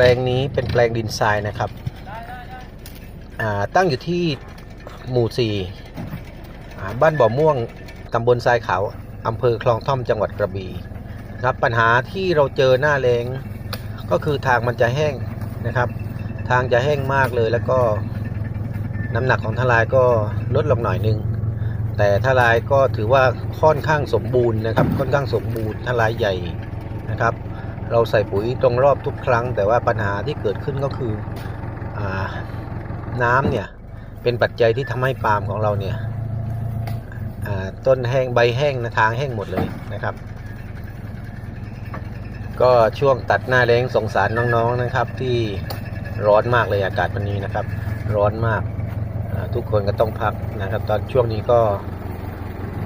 ลงนี้เป็นแปลงดินทรายนะครับอ่าตั้งอยู่ที่หมู่สี่อ่าบ้านบ่อม่วงตำบลทรายขาวอำเภอคลองท่อมจังหวัดกระบี่ครับปัญหาที่เราเจอหน้าแรงก็คือทางมันจะแห้งนะครับ ทางจะแห้งมากเลยแล้วก็น้ำหนักของทลายก็ลดลงหน่อยนึง แต่ทลายก็ถือว่าค่อนข้างสมบูรณ์นะครับ ค่อนข้างสมบูรณ์ทลายใหญ่นะครับ เราใส่ปุ๋ยตรงรอบทุกครั้ง แต่ว่าปัญหาที่เกิดขึ้นก็คืออน้ำเนี่ยเป็นปัจจัยที่ทำให้ปาล์มของเราเนี่ยต้นแห้งใบแห้งนะทางแห้งหมดเลยนะครับ ก็ช่วงตัดหน้าแรงสงสารน้องๆนะครับ ที่ร้อนมากเลยอากาศวันนี้นะครับ ร้อนมากทุกคนก็ต้องพักนะครับ ตอนช่วงนี้ก็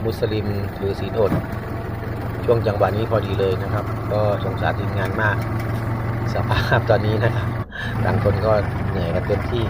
มุสลิมถือศีลอด ช่วงจังหวะนี้พอดีเลยนะครับ ก็สงสารทีมงานมาก สภาพตอนนี้นะครับต่างคนก็เหนื่อยกันเต็มที่